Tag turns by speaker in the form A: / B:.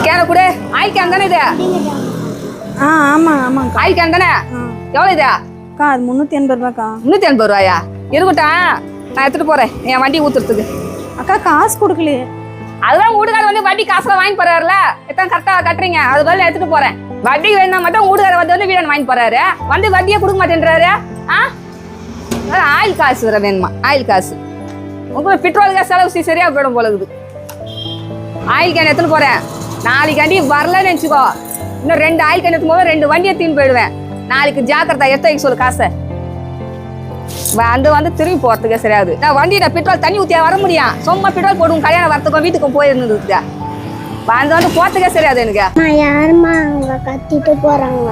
A: கேனை கொடு. Oil can தானே இது.
B: ஆ ஆமாம் ஆமாங்க்கா
A: ஆயில் கேன் தானே எவ்வளோ இது?
B: அக்கா அது முந்நூற்றி எண்பது ரூபாக்கா.
A: முந்நூற்றி எண்பது ரூபாயா? இருக்கட்டும் நான் எடுத்துகிட்டு போகிறேன் என் வண்டி ஊற்றுறதுக்கு
B: அக்கா காசு கொடுக்கலையே.
A: அதெல்லாம் வீடுகார வந்து வட்டி காசுல வாங்கி போறாருல. எத்தனை கரெக்டா கட்டுறீங்க. அது பதில் எடுத்துட்டு போறேன். வட்டி வேணா மட்டும் வீடுகார வந்து வந்து வீடு வாங்கி போறாரு. வந்து வட்டியே கொடுக்க மாட்டேன்றாரு. ஆ? ஆயில் காசு வேற வேணுமா? ஆயில் காசு. உங்களுக்கு பெட்ரோலுக்கு செலவு சி- சரியா போயிடும் போல இருக்குது. ஆயில் கேன் எடுத்துட்டு போறேன்? நாளைக்காண்டி வரலன்னு நினச்சிக்கோ. இன்னும் ரெண்டு ஆயில் கேன் போது ரெண்டு வண்டியை தீன் போயிடுவேன். நாளைக்கு ஜாக்கிரதா எடுத்து வைக்க சொல்லு காசை. வந்து வந்து திரும்பி போறதுக்கே சரியாது. நான் வண்டியில பெட்ரோல் தண்ணி ஊற்றியா வர முடியும் சும்மா பெட்ரோல் போடுவோம் கல்யாணம் வரத்துக்கும் வீட்டுக்கும் போயிருந்ததுக்கு வந்து வந்து போறதுக்கே சரியாது எனக்கு.
C: அம்மா அவங்க கத்திட்டு போறாங்க?